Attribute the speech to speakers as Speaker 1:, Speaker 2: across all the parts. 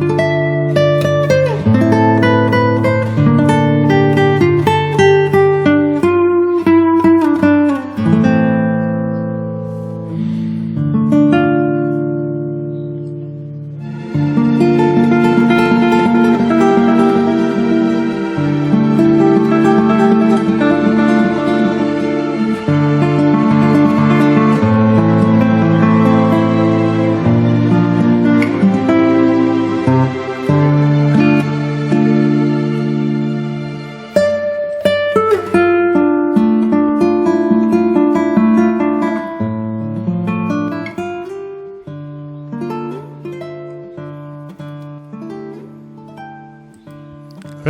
Speaker 1: thank you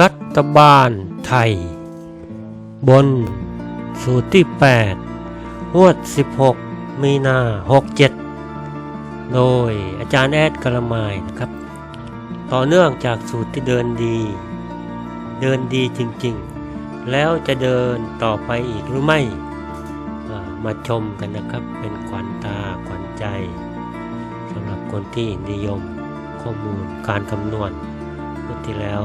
Speaker 1: รัฐบาลไทย บน สูตรที่ 8 งวด 16 มีนา 67 โดยอาจารย์แอดกระมายนะครับ ต่อเนื่องจากสูตรที่เดินดี เดินดีจริงๆ แล้วจะเดินต่อไปอีกหรือไม่ มาชมกันนะครับ เป็นขวัญตาขวัญใจสำหรับคนที่นิยมข้อมูลการคำนวณงวดที่แล้ว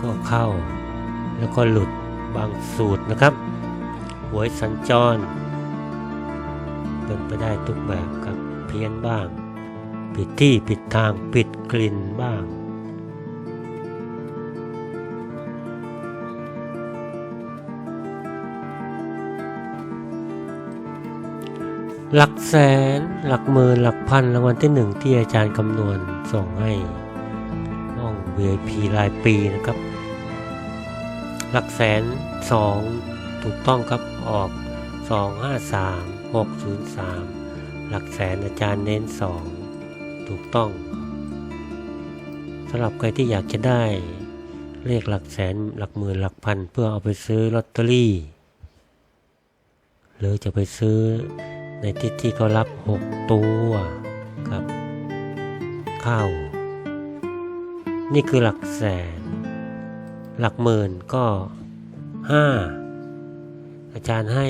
Speaker 1: ก็เข้า แล้วก็หลุดบางสูตรนะครับ หวยสัญจร เป็นไปได้ทุกแบบครับเพี้ยนบ้าง ผิดที่ผิดทางผิดกลิ่นบ้างหลักแสนหลักหมื่นหลักพันรางวัลที่หนึ่งที่อาจารย์คำนวณส่งให้ห้อง VIP รายปีนะครับ หลักแสนสองถูกต้องครับออก 253 603 หลักแสนอาจารย์เน้น 2 ถูกต้องสำหรับใครที่อยากจะได้เลขหลักแสนหลักหมื่นหลักพัน เพื่อเอาไปซื้อลอตเตอรี่ หรือจะไปซื้อในที่ที่เขารับ 6 ตัวครับ เข้า นี่คือหลักแสน หลักหมื่นก็ห้าอาจารย์ให้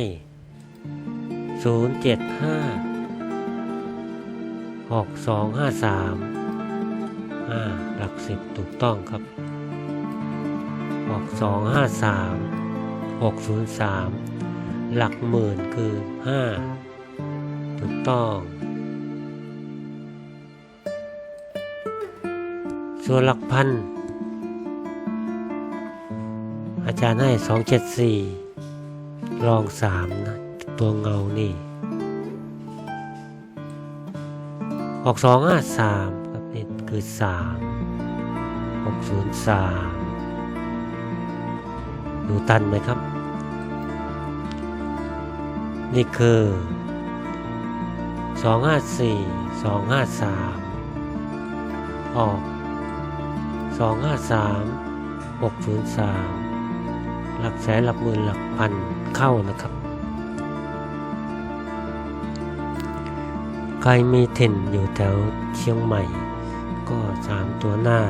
Speaker 1: ศูนย์เจ็ดห้าหกสองห้าสามห้าหลักสิบถูกต้องครับหกสองห้าสามหกศูนย์สามหลักหมื่นคือห้าถูกต้องส่วนหลักพัน อาจารย์ให้สองเจ็ดสี่รองสามนะตัวเงานี่หกสองห้าสามครับนี่คือสามหกศูนย์สามดูตันไหมครับ นี่คือสองห้าสี่สองห้าสามออกสองห้าสามหกศูนย์สาม หลักแสนหลักหมื่นหลักพันเข้านะครับ ใครมีถิ่นอยู่แถวเชียงใหม่ ก็สามตัวหน้า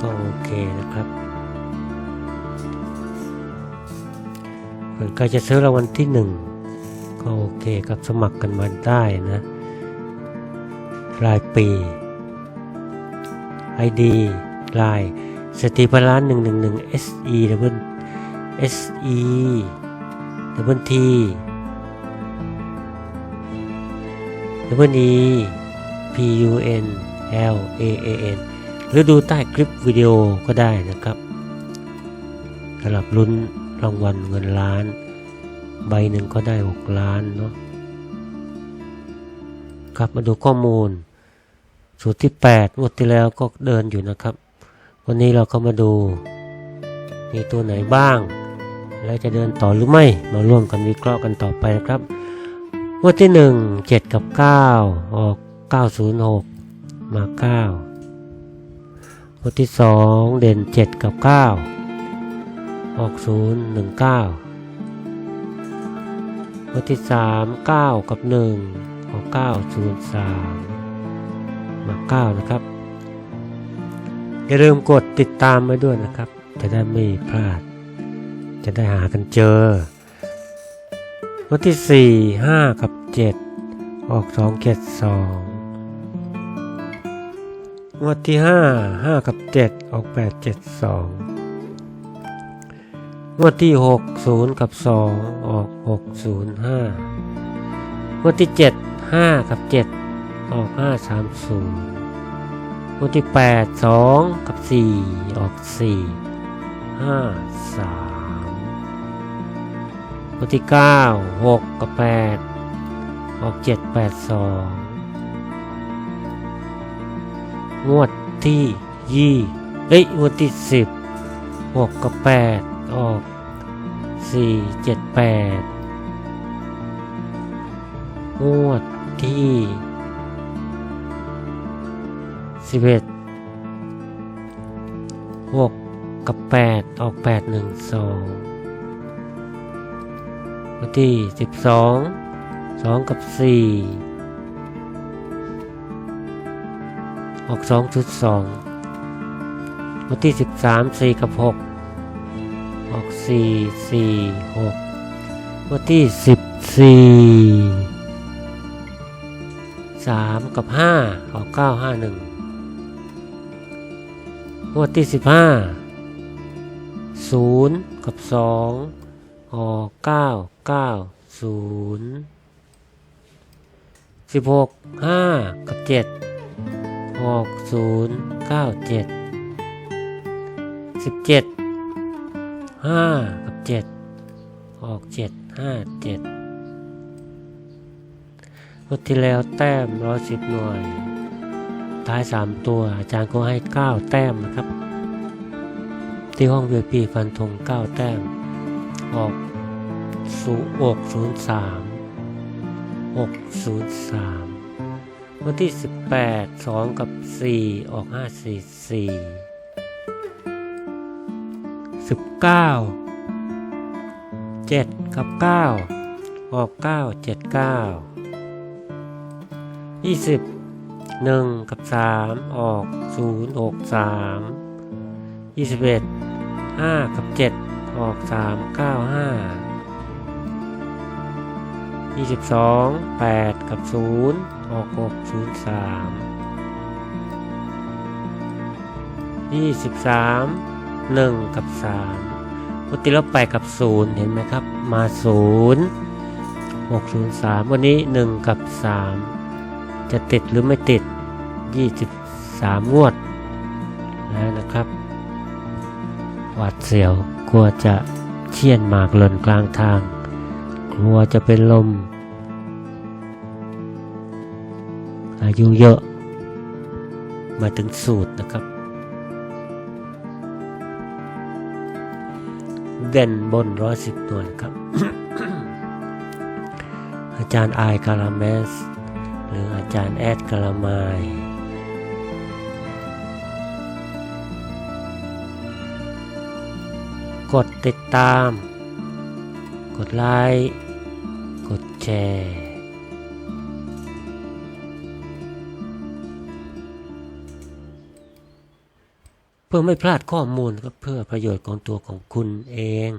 Speaker 1: ก็โอเคนะครับส่วนใครจะซื้อรางวัลที่หนึ่งก็โอเคครับสมัครกันมาได้นะรายปี ID ไลน์ สติพลานหนึ่งหนึ่งหนึ่ง SE ดับเบิล SE ดับเบิล T ดับเบิล E P U N L A A N หรือดูใต้คลิปวิดีโอก็ได้นะครับสำหรับลุ้นรางวัลเงินล้าน ใบหนึ่งก็ได้ 6 ล้านเนาะครับมาดูข้อมูล สูตรที่ 8 งวดที่แล้วก็เดินอยู่นะครับ วันนี้เราก็มาดู มีตัวไหนบ้าง แล้วจะเดินต่อหรือไม่ มาร่วมกันวิเคราะห์กันต่อไปนะครับงวดที่ 1 7 กับ 9 ออก 906 มา 9งวดที่ 2 เด่น 7 กับ 9 ออก 0 1 9งวดที่3 9กับ1ออก9 0 3มาเก้านะครับ อย่าลืมกดติดตามไว้ด้วยนะครับ จะได้ไม่พลาด จะได้หากันเจอ วันที่ 4 5 กับ 7 ออก 2 7 2 วันที่ 5 5 กับ 7 ออก 8 7 2 วันที่ 6 0 กับ 2 ออก 6 0 5 วันที่ 7 5 กับ 7 ออก 5 3 0 วงที่แปดสองกับสี่ออกสี่ห้าสามวงที่เก้าหกกับแปดออกเจ็ดแปดสองงวดที่ยี่เอ้ยงวดที่สิบหกกับแปดออกสี่เจ็ดแปดงวดที่ สิบเอ็ดหกกับแปดออกแปดหนึ่งสองงวดที่สิบสองสองกับสี่ออกสองจุดสองงวดที่สิบสามสี่กับหกออกสี่สี่หกงวดที่สิบสี่สามกับห้าออกเก้าห้าหนึ่ง งวดที่สิบห้าศูนย์กับสองออกเก้าเก้าศูนย์สิบหกห้ากับเจ็ดออกศูนย์เก้าเจ็ดสิบเจ็ดห้ากับเจ็ดออกเจ็ดห้าเจ็ดงวดที่แล้วแต้มร้อยสิบหน่วย ท้ายสามตัวอาจารย์ก็ให้เก้าแต้มนะครับ ที่ห้องเวปีฟันธงเก้าแต้ม ออกสูอกศูนย์สามอกศูนย์สามวันที่สิบแปดสองกับสี่ออกห้าสี่สี่สิบเก้าเจ็ดกับเก้าออกเก้าเจ็ดเก้ายี่สิบหนึ่งกับสามออกศูนย์หกสามยี่สิบเอ็ดห้ากับเจ็ดออกสามเก้าห้ายี่สิบสองแปดกับศูนย์ออกหกศูนย์สามยี่สิบสามหนึ่งกับสามปกติเราไปกับศูนย์เห็นไหมครับ มาศูนย์หกศูนย์สามวันนี้หนึ่งกับสาม จะติดหรือไม่ติดยี่สิบสามงวดแล้วนะครับ หวาดเสียวกลัวจะเชี่ยนหมากหล่นกลางทาง กลัวจะเป็นลม อายุเยอะ มาถึงสูตรนะครับ เด่นบนร้อยสิบตัวนะครับ อาจารย์อายกาลาเมส จารย์แอดกลามาย กดติดตาม กดไลค์ กดแชร์ เพื่อไม่พลาดข้อมูลก็เพื่อประโยชน์ของตัวของคุณเอง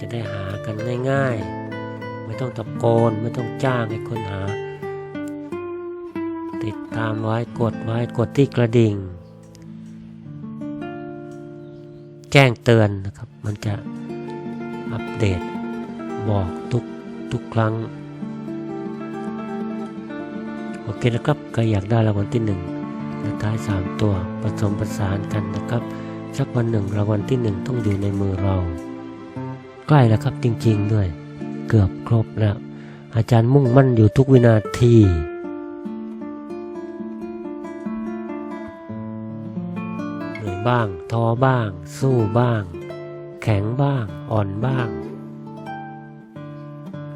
Speaker 1: จะได้หากันง่ายๆ ไม่ต้องตะโกน ไม่ต้องจ้างให้คนหา ติดตามไว้กดไว้กดที่กระดิ่ง แจ้งเตือนนะครับ มันจะอัปเดตบอกทุกทุกครั้ง โอเคนะครับใครอยากได้รางวัลที่หนึ่งและท้ายสามตัวผสมประสานกันนะครับ สักวันหนึ่งรางวัลที่หนึ่งต้องอยู่ในมือเรา ใกล้แล้วครับจริงๆด้วย เกือบครบแล้ว อาจารย์มุ่งมั่นอยู่ทุกวินาที บ้าง ท้อบ้าง สู้บ้าง แข็งบ้าง อ่อนบ้าง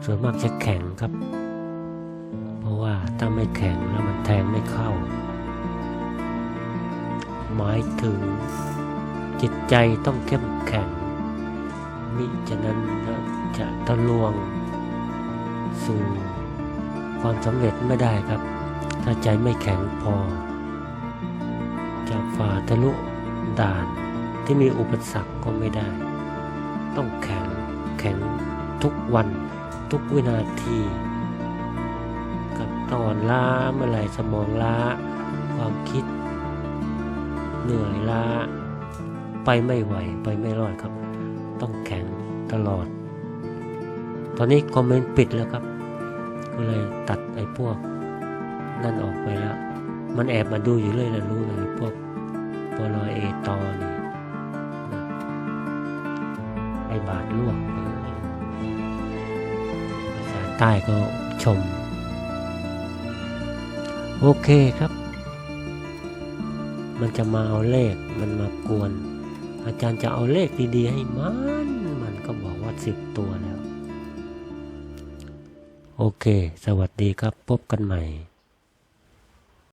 Speaker 1: ส่วนมากจะแข็งครับ เพราะว่าถ้าไม่แข็งแล้วมันแทงไม่เข้า หมายถึงจิตใจต้องเข้มแข็ง มิฉะนั้นจะทะลวง สู่ความสำเร็จไม่ได้ครับ ถ้าใจไม่แข็งพอจะฝ่าทะลุ ด่านที่มีอุปสรรคก็ไม่ได้ ต้องแข็งแข็งทุกวันทุกวินาที กับตอนล้าเมื่อไหร่สมองล้า ความคิด เหนื่อยล้า ไปไม่ไหวไปไม่รอดครับ ต้องแข็งตลอด ตอนนี้คอมเมนต์ปิดแล้วครับ ก็เลยตัดไอ้พวกนั่นออกไปแล้ว มันแอบมาดูอยู่เลยแล้วรู้เลยพวก ปลอยเอตอนี่นะไอบาทลวกเออภาษาใต้ก็ชม โอเคครับ มันจะมาเอาเลขมันมากวน อาจารย์จะเอาเลขดีๆให้มัน มันก็บอกว่าสิบตัวแล้ว โอเค สวัสดีครับ พบกันใหม่